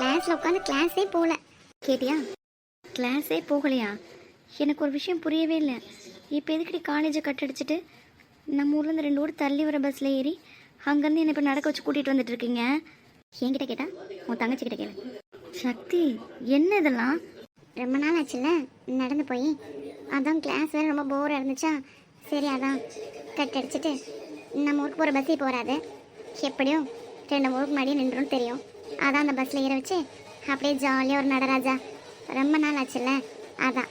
கிளாஸில் உட்காந்து கிளாஸே போகல. கேட்டியா? கிளாஸே போகலையா? எனக்கு ஒரு விஷயம் புரியவே இல்லை. இப்போ எதுக்கடி காலேஜை கட்டடிச்சிட்டு நம்ம ஊர்லேருந்து ரெண்டு ஊர் தள்ளி வர பஸ்ஸில் ஏறி அங்கேருந்து என்னை இப்போ நடக்க வச்சு கூட்டிகிட்டு வந்துட்டு இருக்கீங்க? என்கிட்ட கேட்டா? உன் தங்கச்சி கிட்ட கேளு. சக்தி என்ன இதெல்லாம்? ரொம்ப நாள் ஆச்சுல்ல? நடந்து போய். அதான் கிளாஸ் வேறு ரொம்ப போராக இருந்துச்சா? சரி அதான். கட் அடிச்சிட்டு நம்ம ஊருக்கு போகிற பஸ்ஸே போகாது எப்படியும் ரெண்டு ஊருக்கு மறுபடியும் நின்றுன்னு தெரியும். அதான் அந்த பஸ்ஸில் ஏற வச்சு அப்படியே ஜாலியாக ஒரு நடராஜா ரொம்ப நாள் ஆச்சுல்ல? அதான்.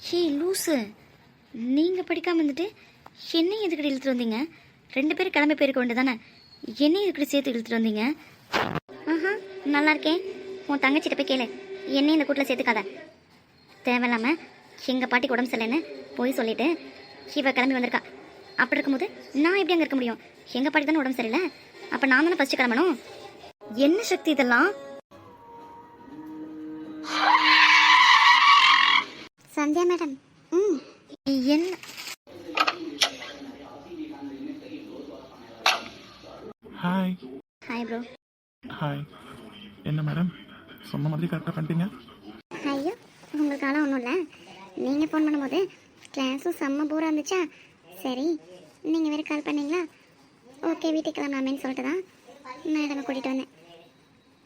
ஹே லூசு. நீங்கள் படிக்காம வந்துட்டு என்னையும் எதுக்கடி இழுத்துட்டு வந்தீங்க? ரெண்டு பேரும் கிளம்பி போயிருக்க வேண்டியதானே என்னையும் எதுக்கடி சேர்த்து இழுத்துட்டு வந்தீங்க? ஆஹா. நல்லா இருக்கேன். உன் தங்கச்சிட்ட போய் கேளு. என்னையும் இந்த கூட்டில் சேர்த்துக்காத. தேவையில்லாம எங்கள் பாட்டிக்கு உடம்பு சரியில்லைன்னு போய் சொல்லிட்டு இவ கிளம்பி வந்திருக்கா. அப்படி இருக்கும்போது நான் எப்படி அங்கே இருக்க முடியும்? எங்கள் பாட்டி தானே உடம்பு சரியில்லை? அப்போ நான் தானே ஃபஸ்ட்டு கிளம்பணும்? என்ன சக்தி இதெல்லாம்? சந்தியா மேடம். ம். என்ன? ஹாய் ஹாய் ப்ரோ ஹாய் என்ன மேடம்? சொன்ன மாதிரி கரெக்டாக பண்ணிட்டீங்க? ஐயோ உங்களுக்கால ஒன்றும் இல்லை. நீங்கள் ஃபோன் பண்ணும்போது கிளாஸும் செம்ம போராக இருந்துச்சா? சரி நீங்கள் வேறு கால் பண்ணீங்களா? ஓகே வீட்டுக்கு கிளம்பலாமேன்னு சொல்லிட்டு தான் மேடமை கூட்டிகிட்டு வந்தேன்.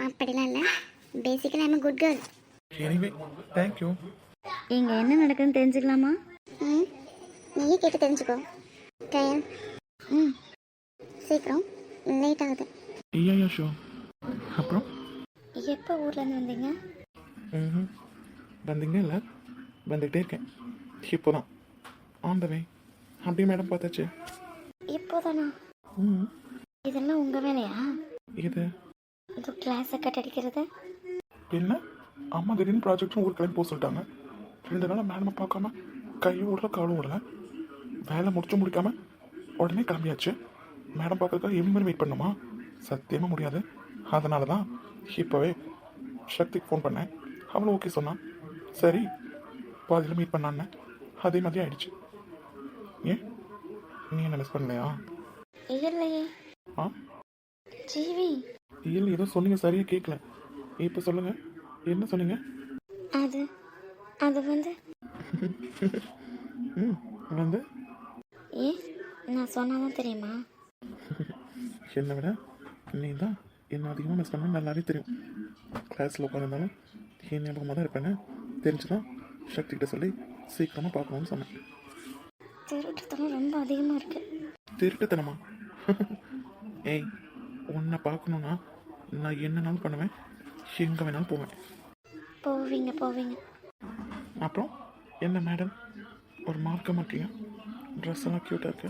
அப்படிலாம் இல்லை. பேசிக்கலாக I'm good girl anyway thank you இங்கே என்ன நடக்குதுன்னு தெரிஞ்சுக்கலாமா? ம் நீயே கேட்டு தெரிஞ்சுக்கோ. கயல் ம் சீக்கிரம். லேட் ஆகுது. ஐயா ஷோ அப்புறம்? எப்போ ஊர்லேருந்து வந்தீங்க? ம் வந்தீங்க இல்லை? வந்துக்கிட்டே இருக்கேன். இப்போ தான் ஆன் த வே அப்படியே மேடம் பார்த்தாச்சு. இப்போதானா? ம் இதெல்லாம் உங்கள் வேலையா? இது இது கிளாஸை கட் அடிக்கிறது? என்ன? அம்மா திடீர்னு ப்ராஜெக்ட்டும் ஊருக்கு கிளம்பி போக சொல்லிட்டாங்க. ரெண்டு நாளாக மேடமை பார்க்காம கையும் விடல காலும் விடல வேலை முடிச்சு முடிக்காம உடனே கிளம்பியாச்சு. மேடம் பார்க்கறதுக்காக எவ்வளோ வெயிட் பண்ணுமா? சத்தியமாக முடியாது. அதனால தான் இப்போவே சக்திக்கு ஃபோன் பண்ணேன். அவளும் ஓகே சொன்னான் சரி பாதியில் மீட் பண்ணான்னு அதே மாதிரி ஆயிடுச்சு. ஏன்? நீ என்ன மிஸ் பண்ணலையா? இல்லையே ஆ? ஜீவி. இல்லை ஏதோ சொன்னீங்க சரியாக கேட்கல இப்போ சொல்லுங்கள் என்ன சொன்னீங்க? அது அது வந்து. ம் வந்து. ஏ நான் சொன்னாதான் தெரியுமா? என்னை விட நீ தான் என்ன அதிகமாக மிஸ் பண்ண நல்லாவே தெரியும். கிளாஸில் உட்காந்துருந்தாலும் என் ஞாபகமாக தான் இருப்பேன்னு தெரிஞ்சுதான் சக்தி கிட்ட சொல்லி சீக்கிரமாக பார்க்கணும்னு சொன்னேன். திருட்டுத்தனம் ரொம்ப அதிகமாக இருக்கு. திருட்டுத்தனமா? ஏய் உன்னை பார்க்கணுன்னா நான் என்னனாலும் பண்ணுவேன். எங்கே வேணாலும் போவேன். போவீங்க போவீங்க. அப்புறம் என்ன மேடம் ஒரு மார்க்கமாக இருக்கீங்க ட்ரெஸ் எல்லாம் க்யூட்டாக இருக்கு.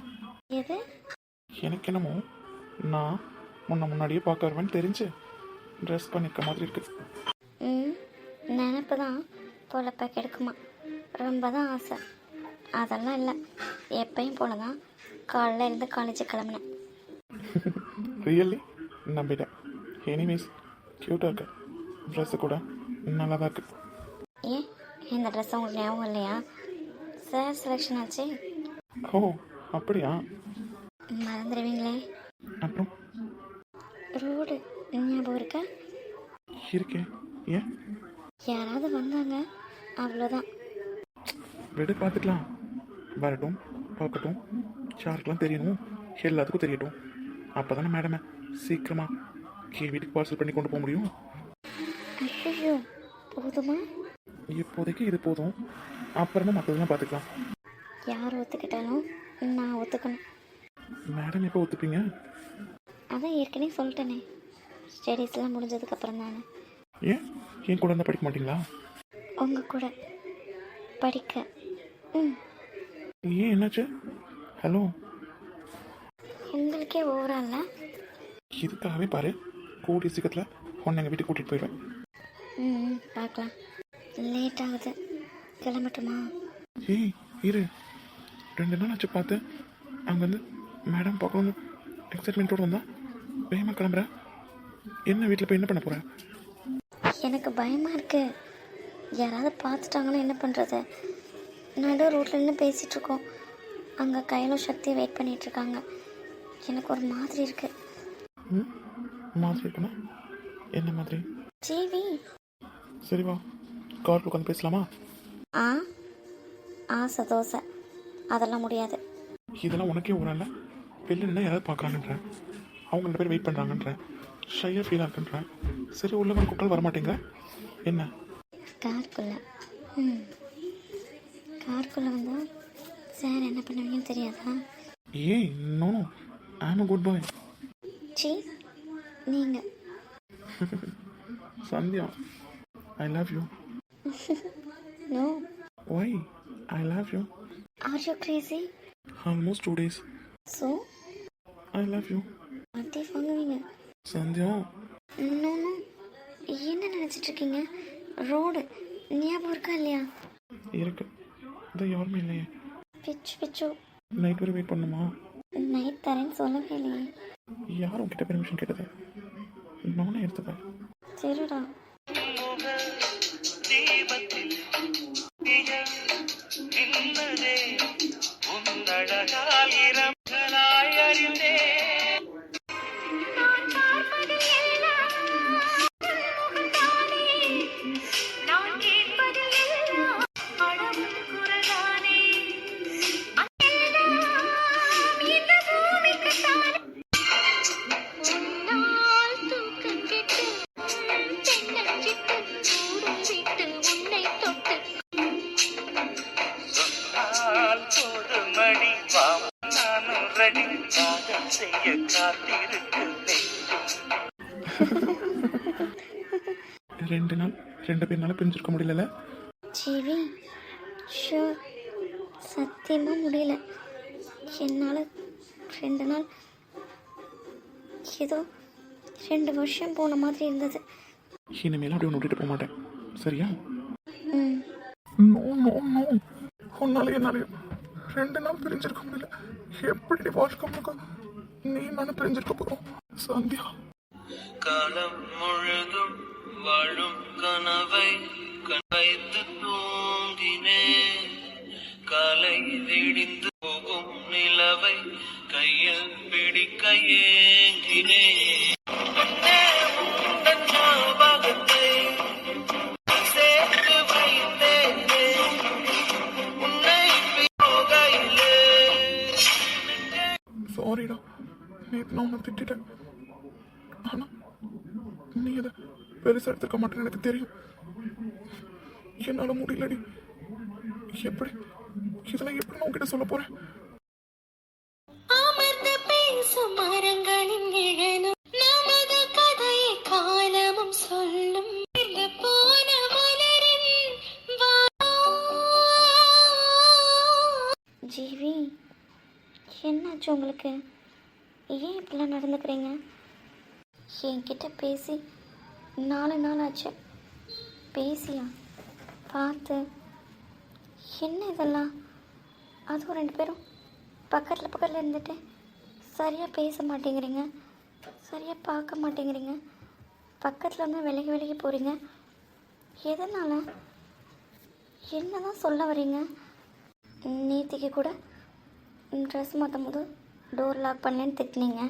எது? எனக்கு என்னமோ நான் முன்ன முன்னாடியே பார்க்க வருவேன்னு தெரிஞ்சு ட்ரெஸ் பண்ணியிருக்க மாதிரி இருக்கு. ம் நினப்பு தான் பொழப்ப கெடுக்குமா. ரொம்ப தான் ஆசை. அதெல்லாம் இல்லை. எப்பயும் போல தான் காலைல இருந்து காலேஜ் கிளம்புனேன். ரியலி நம்பிட்டேன். எனிவேஸ் க்யூட்டாக இருக்கு. ட்ரெஸ்ஸு கூட நல்லா தான் இருக்கு. ஏன் இந்த ட்ரெஸ் உங்களுக்கு ஞாபகம் இல்லையா? சார் செலெக்ஷன் ஆச்சு. ஓ அப்படியா? மறந்துடுவீங்களே அப்புறம்? ரோடு ஞாபகம் இருக்கா? இருக்கே. ஏன்? யாராவது வந்தாங்க? அவ்வளோதான். விடு பார்த்துக்கலாம். வரட்டும் பார்க்கட்டும். யாருக்கெல்லாம் தெரியணும். எல்லாத்துக்கும் தெரியட்டும். அப்போ தானே மேடமை சீக்கிரமாக கே வீட்டுக்கு பார்சல் பண்ணி கொண்டு போக முடியும்? ஐயோ போதுமா? இப்போதைக்கு இது போதும். அப்புறமா மற்றதெல்லாம் பார்த்துக்கலாம் யார் ஒத்துக்கிட்டாலும் நான் ஒத்துக்கணும். மேடம் எப்போ ஒத்துப்பீங்க? அதான் ஏற்கனவே சொல்லிட்டேனே. ஸ்டடீஸ்லாம் முடிஞ்சதுக்கப்புறம் தானே. ஏன்? என் கூட இருந்தால் படிக்க மாட்டீங்களா? உங்கள் கூட படிக்க. ம். ஏன் என்னாச்சு? ஹலோ உங்களுக்கே ஓவரால இதுக்காகவே பாரு கூடிய சீக்கிரத்தில் உன்னை எங்கள் வீட்டுக்கு கூட்டிகிட்டு போயிடுவேன். ம் பார்க்கலாம் லேட் ஆகுது. கிளம்பட்டுமா? ஏய் இரு. ரெண்டு நாள் ஆச்சு பார்த்து. அங்கேருந்து மேடம் பார்க்கணும்னு எக்ஸைட்மெண்ட்டோடு வந்தா வேகமாக கிளம்புறேன் என்ன வீட்டில் போய் என்ன பண்ண போகிறேன் எனக்கு பயமாக இருக்கு. யாராவது பார்த்துட்டாங்கன்னா என்ன பண்ணுறது நடு ரோட்டில் நின்று பேசிகிட்டு இருக்கோம். அங்கே கையிலும் சக்தி வெயிட் பண்ணிட்டு இருக்காங்க. எனக்கு ஒரு மாதிரி இருக்கு. ம்? மாதிரி இருக்குன்னா? என்ன மாதிரி? ஜீவி. சரி வா. காரில் உட்காந்து பேசலாமா? ஆ. ஆசை தோசை. அதெல்லாம் முடியாது. இதெல்லாம் உனக்கே ஒரு வெளில நின்று யாராவது பார்க்குறாங்கன்றேன். அவங்க ரெண்டு பேர் வெயிட் பண்ணுறாங்கன்றேன் ஷையாக ஃபீலாக இருக்குன்றேன். சரி உள்ள வந்து கூப்பிட்டாலும் வரமாட்டேங்க என்ன? காருக்குள்ளே. ம். காருக்குள்ளே வந்தால் சார் என்ன பண்ணுவீங்கன்னு தெரியாதா? ஏய் நோ அ குட் பாய் சி நீங்கள் Sandhiya I love you no why I love you are you crazy almost two days so I love you அதே வாங்குவீங்க. சந்தியா. நோ நோ என்ன நினச்சிட்டு இருக்கீங்க ரோடு ஞாபகம் இருக்கா இல்லையா? இருக்கு. இது யாருமே இல்லையே. பிச்சு பிச்சு. நைட் வரை வெயிட் பண்ணுமா? நைட் தரேன்னு சொல்லவே இல்லையே. யார் உங்ககிட்ட பெர்மிஷன் கேட்டது? நானே எடுத்துப்பேன். சரிடா. தீபத்தில் நின்னதே உன்னழகால் இரங்கலாய் ரெண்டு பேர்னால பிரிஞ்சிருக்க முடியல ஜிவி ஷூர் சத்தியமாக முடியல. என்னால் ரெண்டு நாள் ஏதோ ரெண்டு வருஷம் போன மாதிரி இருந்தது. இனிமேல் அப்படி ஒன்று விட்டுட்டு போக மாட்டேன். சரியா? ம். No no no. உன்னால என்னால ரெண்டு நாள் பிரிஞ்சிருக்க முடியல. எப்படி வாழ்க்கை முழுக்க நீ நானும் பிரிஞ்சிருக்க போறோம். சந்தியா. காலம் முழுதும் வாழும் கனவை கண் தூங்கினே. காலை விடிந்து போகும் நிலவை கையில் பிடிக்க ஏங்கினே. உன்னே சாரிடா நேற்று நான் உன்னை ஆனா நீ அதை பெருசாக எடுத்துக்க மாட்டேன்னு எனக்கு தெரியும். என்னால முடியலடி. எப்படி? இதெல்லாம் எப்படி நான் உன்கிட்ட சொல்ல காலமும் சொல்லும். இந்த போன மலரின் வா- ஜிவி என்னாச்சு உங்களுக்கு? ஏன் இப்படிலாம் நடந்துக்கிறீங்க? என்கிட்ட பேசி நாலு நாள் ஆச்சு பேசியா பார்த்து என்ன இதெல்லாம்? அதுவும் ரெண்டு பேரும் பக்கத்தில் பக்கத்தில் இருந்துட்டு சரியாக பேச மாட்டேங்கிறீங்க. சரியாக பார்க்க மாட்டேங்கிறீங்க. பக்கத்தில் இருந்தால் விலகி விலகி போகிறீங்க எதனால்? என்ன தான் சொல்ல வரீங்க? நேற்றுக்கு கூட ட்ரெஸ் மாற்றும் போது டோர் லாக் பண்ணலன்னு திட்டினீங்க.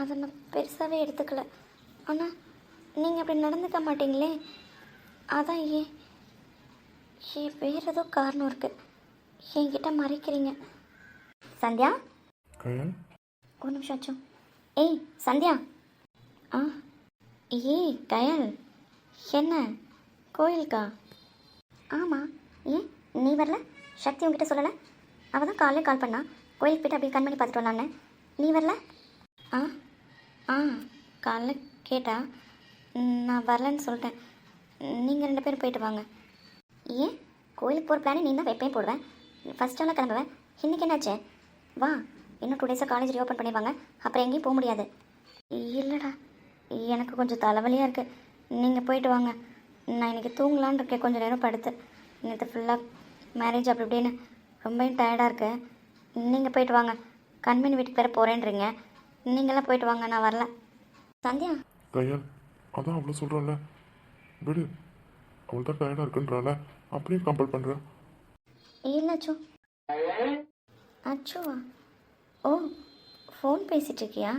அதை நான் பெருசாகவே எடுத்துக்கல. ஆனால் நீங்கள் அப்படி நடந்துக்க மாட்டீங்களே? அதான் ஏன்? ஏன் வேறு ஏதோ காரணம் இருக்குது என்கிட்ட மறைக்கிறீங்க. சந்தியா? கயல் ஒரு நிமிஷம் ஆச்சு ஏய் சந்தியா? ஆ ஏய் கயல். என்ன? கோயிலுக்கா? ஆமாம் ஏன்? நீ வரல? சக்தி உங்ககிட்ட சொல்லலை? அவள் தான் காலையில் கால் பண்ணா. கோயிலுக்கு போயிட்டு அப்படியே கண்மணி பார்த்துட்டு வரலான்னு. நீ வரல? ஆ ஆ காலைல கேட்டா. நான் வரலன்னு சொல்லிட்டேன். நீங்கள் ரெண்டு பேரும் போயிட்டு வாங்க. ஏன்? கோயிலுக்கு போகிற பிளானே நீ தான் எப்பயும் போடுவேன் ஃபஸ்ட்டெல்லாம் கிளம்புவேன் இன்றைக்கி என்னாச்சு? வா இன்னும் டூ டேஸாக காலேஜ் ரீஓப்பன் பண்ணிடுவாங்க. அப்புறம் எங்கேயும் போக முடியாது. இல்லைடா எனக்கு கொஞ்சம் தலைவலியாக இருக்குது நீங்கள் போயிட்டு வாங்க. நான் இன்றைக்கி தூங்கலான்னு இருக்கேன். கொஞ்சம் நேரம் படுத்து. நேற்று ஃபுல்லாக மேரேஜ் அப்படி இப்படின்னு ரொம்ப டயர்டாக இருக்குது நீங்கள் போயிட்டு வாங்க. கண்மணி வீட்டுக்கு வேறு போகிறேன்றீங்க நீங்களாம் போயிட்டு வாங்க. நான் வரல. சந்தியா? அதான் அவ்வளோ சொல்கிறோம்ல விடு. அவள் தான் டயர்டாக இருக்குன்றால அப்படியே கம்பல் பண்ணுறேன் இல்லை அச்சு. அச்சுவா? ஓ ஃபோன் பேசிட்டு இருக்கியா?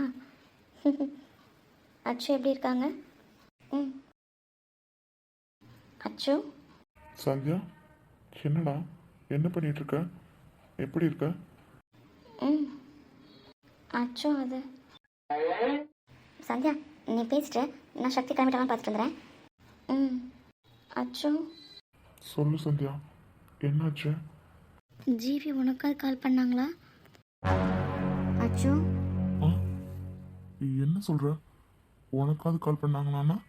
அச்சு எப்படி இருக்காங்க? ம். அச்சு? சந்தியா என்னடா? என்ன பண்ணிட்டு இருக்க? எப்படி இருக்க? ம். அச்சோ அது. சந்தியா நீ பேசிட்டு. நான் சக்தி கிளம்பிட்டாலும் பார்த்துட்டு வந்துடுறேன். ம். அச்சோ. சொல்லு சந்தியா. என்னாச்சு? ஜிவி உனக்காக கால் பண்ணாங்களா? அச்சோ. ஆ? என்ன சொல்ற? உனக்காவது கால் பண்ணாங்களான்னா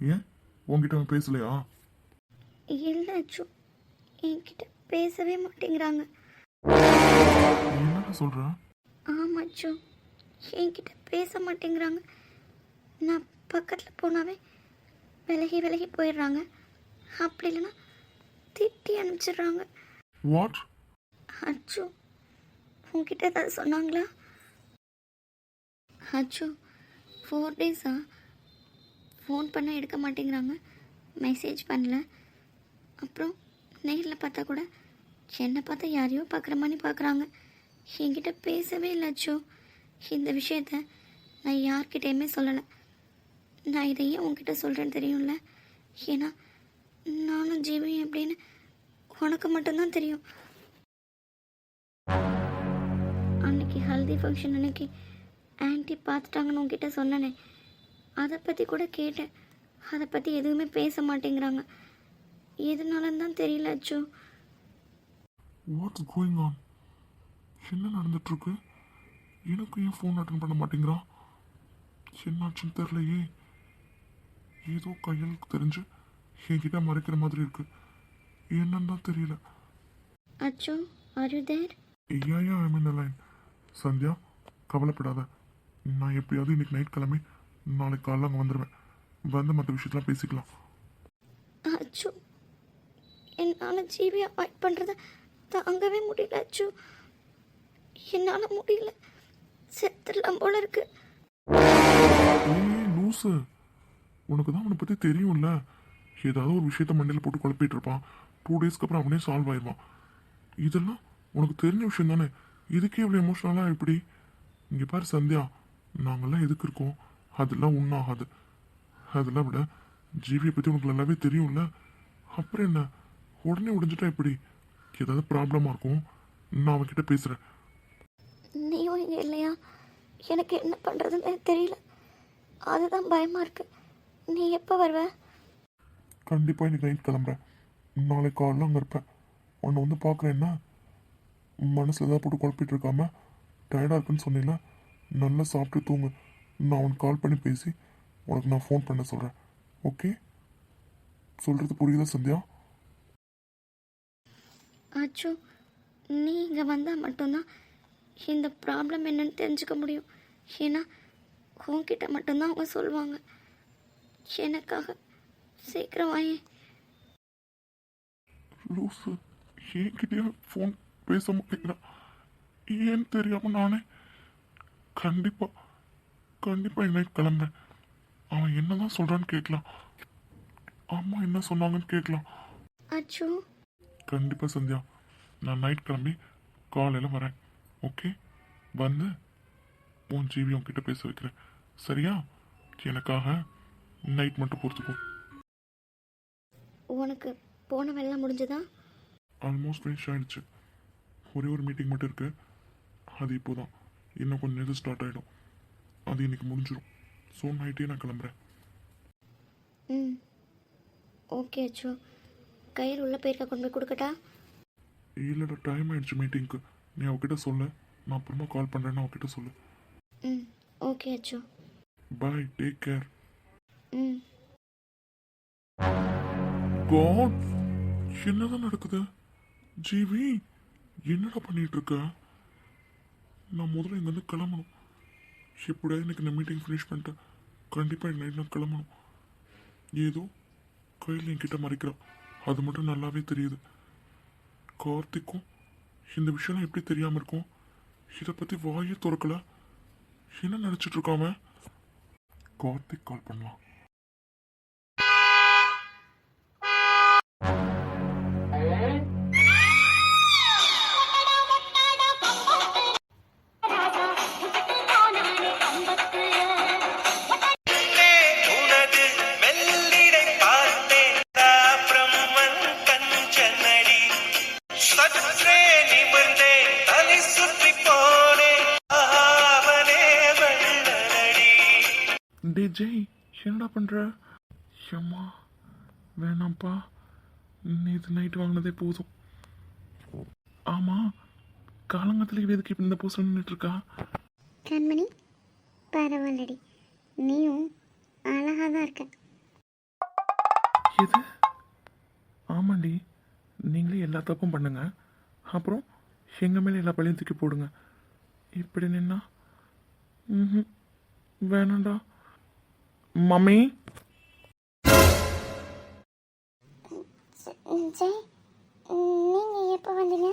ஏன்? உன்கிட்ட அவன் பேசலையா? இல்லை அச்சு. என்கிட்ட பேசவே மாட்டேங்கிறாங்க. என்னடா சொல்ற? ஆமாம் அச்சு. என்கிட்ட பேச மாட்டேங்கிறாங்க. நான் பக்கத்தில் போனாவே விலகி விலகி போயிடுறாங்க. அப்படி இல்லைன்னா திட்டி அனுப்பிச்சிடுறாங்க. வாட் அச்சு உன்கிட்ட ஏதாவது சொன்னாங்களா? அச்சு ஃபோர் டேஸா ஃபோன் பண்ண எடுக்க மாட்டேங்கிறாங்க. மெசேஜ் பண்ணல. அப்புறம் நேரில் பார்த்தா கூட என்னை பார்த்தா யாரையோ பார்க்குற மாதிரி பார்க்குறாங்க. என்கிட்ட பேசவே இல்லை அச்சு. இந்த விஷயத்த நான் யார்கிட்டயுமே சொல்லலை. நான் இதை ஏன் உங்ககிட்ட சொல்கிறேன்னு தெரியும்ல? ஏன்னா நானும் ஜீவியும் எப்படின்னு உனக்கு மட்டும்தான் தெரியும். அன்னைக்கு ஹல்தி ஃபங்க்ஷன் அன்னைக்கு ஆன்ட்டி பார்த்துட்டாங்கன்னு உங்ககிட்ட சொன்னனே. அதை பற்றி கூட கேட்டேன். அதை பற்றி எதுவுமே பேச மாட்டேங்கிறாங்க. எதுனாலன்னு தான் தெரியல அச்சோ. வாட்ஸ் கோயிங் ஆன் என்ன நடந்துட்டுருக்கு? எனக்கு ஏன் ஃபோன் அட்டன் பண்ண மாட்டேங்கிறான் என்னாச்சுன்னு தெரிலையே ஏதோ கையலுக்கு தெரிஞ்சு என்கிட்ட மறைக்கிற மாதிரி இருக்கு. என்னன்னு தான் தெரியல. அச்சு ஆர் யூ தேர் ஐயா ஐம் இன் லைன் சந்தியா கவலைப்படாத. நான் எப்படியாவது இன்னைக்கு நைட் கிளம்பி நாளைக்கு காலைல அங்கே வந்துடுவேன் வந்து மற்ற விஷயத்தெலாம் பேசிக்கலாம். அச்சு என்னால் ஜிபி அவாய்ட் பண்ணுறத தாங்கவே முடியல அச்சு. என்னால் முடியல. செத்துடலாம் போல இருக்கு. ஏய் லூசு. உனக்கு தான் அவனை பற்றி தெரியும்ல? ஏதாவது ஒரு விஷயத்த மண்டையில் போட்டு குழப்பிட்டு இருப்பான். டூ டேஸ்க்கு அப்புறம் அவனே சால்வ் ஆயிடுவான். இதெல்லாம் உனக்கு தெரிஞ்ச விஷயம் தானே? இதுக்கே இவ்வளோ எமோஷனலாக எப்படி? இங்கே பாரு சந்தியா நாங்கள்லாம் எதுக்கு இருக்கோம்? அதெல்லாம் ஒன்றாகாது அதெல்லாம் விட ஜிவியை பற்றி உனக்கு நல்லாவே தெரியும்ல? அப்புறம் என்ன? உடனே உடைஞ்சிட்டா எப்படி? ஏதாவது ப்ராப்ளமாக இருக்கும்? நான் அவன்கிட்ட பேசுகிறேன் நீயும் இங்கே இல்லையா? எனக்கு என்ன பண்ணுறதுன்னு தெரியல. அதுதான் பயமாக இருக்குது நீ எப்போ வருவ? கண்டிப்பாக இன்னைக்கு நைட் கிளம்புறேன். நாளைக்கு காலைல அங்கே இருப்பேன். உன்னை வந்து பார்க்குறேன்னா மனசில் ஏதாவது போட்டு குழப்பிட்டு இருக்காம டயர்டாக இருக்குன்னு சொன்னீங்களா நல்லா சாப்பிட்டு தூங்கு. நான் உனக்கு கால் பண்ணி பேசி உனக்கு நான் ஃபோன் பண்ண சொல்கிறேன் ஓகே சொல்கிறது புரியுதா சந்தியா? அச்சோ நீ இங்கே வந்தால் மட்டும்தான் இந்த ப்ராப்ளம் என்னன்னு தெரிஞ்சுக்க முடியும். ஏன்னா உன்கிட்ட மட்டும்தான் அவங்க சொல்லுவாங்க. எனக்காக சீக்கிரம் வாயே. லூசு என்கிட்டயே ஃபோன் பேச மாட்டேங்கிறான் ஏன்னு தெரியாமல் நானே கண்டிப்பாக கண்டிப்பாக நைட் கிளம்புறேன். அவன் என்ன தான் சொல்கிறான்னு கேட்கலாம். அம்மா என்ன சொன்னாங்கன்னு கேட்கலாம். அச்சோ. கண்டிப்பாக சந்தியா நான் நைட் கிளம்பி காலையில் வரேன். ஓகே வந்து உன் ஜீவி உன்கிட்ட பேச வைக்கிறேன். சரியா? எனக்காக நைட் மட்டும் பொறுத்துக்கோ. உனக்கு போன வேலைலாம் முடிஞ்சதா? ஆல்மோஸ்ட் ஃபினிஷ் ஆயிடுச்சு. ஒரே ஒரு மீட்டிங் மட்டும் இருக்கு. அது இப்போ தான் இன்னும் கொஞ்சம் நேரம் ஸ்டார்ட் ஆகிடும் அது இன்னைக்கு முடிஞ்சிடும் ஸோ நைட்டே நான் கிளம்புறேன். ம். ஓகே அச்சோ. கையில் உள்ள போயிருக்க கொண்டு போய் கொடுக்கட்டா? இல்லைடா டைம் ஆயிடுச்சு மீட்டிங்க்கு நீ அவகிட்ட சொல்லு. நான் அப்புறமா கால் பண்ணுறேன்னு அவகிட்ட சொல்லு. ம். ஓகே அச்சோ. பாய் டேக் கேர் ம். காட் என்னதான் நடக்குது? ஜிவி என்னடா பண்ணிட்டு இருக்க நான் முதல்ல இங்கேருந்து கிளம்பணும். எப்படியாவது இன்னைக்கு நான் மீட்டிங் ஃபினிஷ் பண்ணிட்டேன்? கண்டிப்பாக நைட் நான் கிளம்பணும். ஏதோ கையில் என்கிட்ட மறைக்கிறான் அது மட்டும் நல்லாவே தெரியுது. கார்த்திக்கும் இந்த விஷயம்லாம் எப்படி தெரியாமல் இருக்கும்? இதை பற்றி வாயே திறக்கல. என்ன நினச்சிட்டு இருக்காம கார்த்திக் கால் பண்ணலாம். வேணாம்ப்பா நேற்று நைட்டு வாங்கினதே போதும். ஆமா காலங்கத்தில் எதுக்கு இப்ப இந்த பூசல் நின்றுட்டு இருக்கா கண்மணி பரவாயில்லடி. நீயும் அழகாக தான் இருக்க. எது? ஆமாண்டி நீங்களே எல்லா தப்பும் பண்ணுங்க. அப்புறம் எங்கள் மேலே எல்லா பழியும் தூக்கி போடுங்க. இப்படி நின்னா ம் வேணாண்டா மம்மி? ஜெய் நீங்கள் எப்போ வந்தீங்க?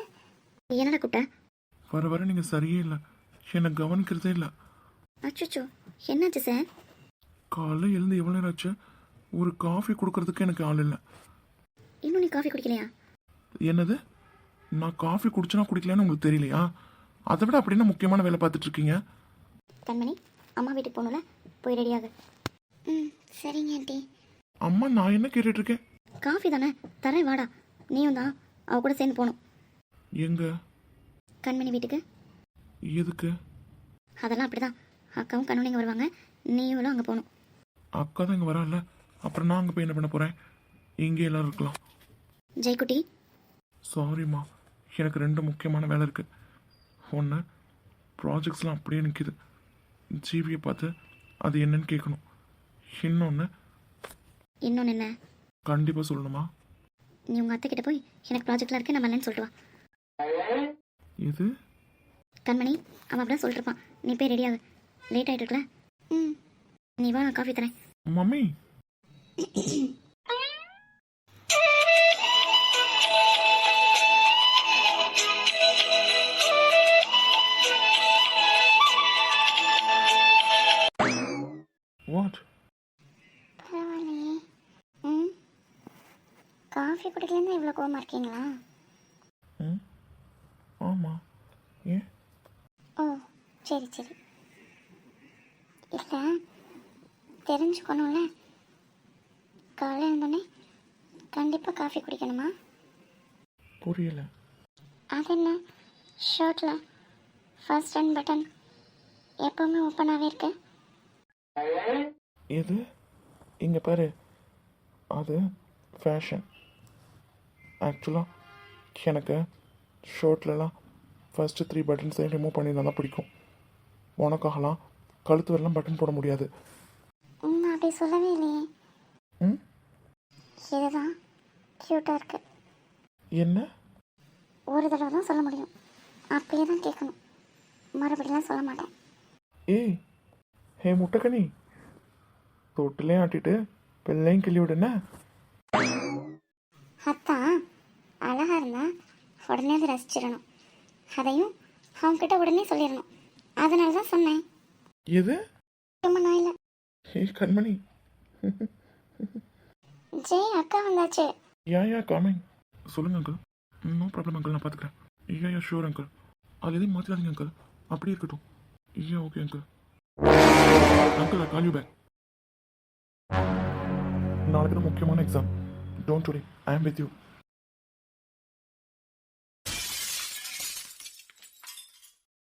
என்னடா கூப்பிட்ட வர வர நீங்கள் சரியே இல்லை. என்னை கவனிக்கிறதே இல்லை. அச்சோ என்னாச்சு சார் காலைல எழுந்து எவ்வளோ நேரம் ஆச்சு? ஒரு காஃபி கொடுக்கறதுக்கு எனக்கு ஆள் இல்லை. இன்னும் நீ காஃபி குடிக்கலையா? என்னது? நான் காஃபி குடிச்சனா குடிக்கலையான்னு உங்களுக்கு தெரியலையா? அதை விட அப்படின்னா முக்கியமான வேலை பார்த்துட்டு இருக்கீங்க? கண்மணி அம்மா வீட்டுக்கு போகணும்ல? போய் ரெடியாக ம் சரிங்க ஆண்டி. அம்மா நான் என்ன கேட்டுட்டு இருக்கேன்? காஃபி தானே? தரேன் வாடா. நீயும் தான். அவ கூட சேர்ந்து போகணும். எங்க? கண்மணி வீட்டுக்கு. எதுக்கு? அதெல்லாம் அப்படிதான். அக்காவும் கண்மணி இங்கே வருவாங்க. நீயும் அங்கே போகணும். அக்கா தான் இங்கே வரல அப்புறம் நான் அங்கே போய் என்ன பண்ண போகிறேன் இங்கே எல்லாரும் இருக்கலாம். ஜெய்குட்டி. சாரிம்மா எனக்கு ரெண்டு முக்கியமான வேலை இருக்குது ஒன்று ப்ராஜெக்ட்ஸ்லாம் அப்படியே நிற்கிது ஜிபியை பார்த்து அது என்னன்னு கேட்கணும். இன்னொன்று இன்னொன்று என்ன? கண்டிப்பாக சொல்லணுமா? நீ உங்கள் அத்தை கிட்ட போய் எனக்கு ப்ராஜெக்ட்லாம் இருக்கு நம்ம இல்லைன்னு சொல்லிட்டு வா. இது கண்மணி அவன் அப்படிதான் சொல்லிட்டு இருப்பான் நீ போய் ரெடியாக லேட் ஆகிட்டு இருக்கல ம். நீ வா நான் காஃபி தரேன். மம்மி. காஃபி குடிக்கலன்னு இவ்வளோ கோவமாக இருக்கீங்களா? ம். ஆமாம் ஏன்? ஓ சரி சரி. இல்லை தெரிஞ்சுக்கணும்ல. காலையில் இருந்தோடனே கண்டிப்பாக காஃபி குடிக்கணுமா? புரியலை. அது என்ன? ஷர்ட்டில் ஃபர்ஸ்ட் ஹேண்ட் பட்டன் எப்போவுமே ஓப்பனாகவே இருக்கு. எது? இங்கே பாரு. அது ஃபேஷன் ஆக்சுவலாக எனக்கு ஷர்ட்லலாம் ஃபஸ்ட்டு த்ரீ பட்டன்ஸையும் ரிமூவ் பண்ணியிருந்தா தான் பிடிக்கும். உனக்காகலாம் கழுத்து வரலாம் பட்டன் போட முடியாது. அப்படி சொல்லவே இல்லையே. ம் இதுதான் க்யூட்டாக இருக்கு. என்ன? ஒரு தடவை தான் சொல்ல முடியும். அப்படியே தான் கேட்கணும். மறுபடியெல்லாம் சொல்ல மாட்டேன். ஏய் ஹே முட்டைக்கனி தொட்டிலையும் ஆட்டிட்டு பிள்ளையும் கிள்ளி விடுன அத்தான் அழகாக இருந்தா உடனே அதை ரசிச்சிடணும். அதையும் அவங்கக்கிட்ட உடனே சொல்லிடணும். அதனால தான் சொன்னேன். எது? சும்மா நான் இல்லை கண்மணி. ஜெய் அக்கா வந்தாச்சு. யா யா காமிங் சொல்லுங்க அங்கிள் நோ ப்ராப்ளம் அங்கிள் நான் பார்த்துக்கிறேன் ஐயா யா ஷூர் அங்கிள் அது எதையும் மாற்றிடாதீங்க அங்கிள் அப்படியே இருக்கட்டும். ஐயா okay uncle uncle I call you back நாளைக்கு தான் முக்கியமான எக்ஸாம் டோன்ட் டுடே ஐ ஆம் வித் யூ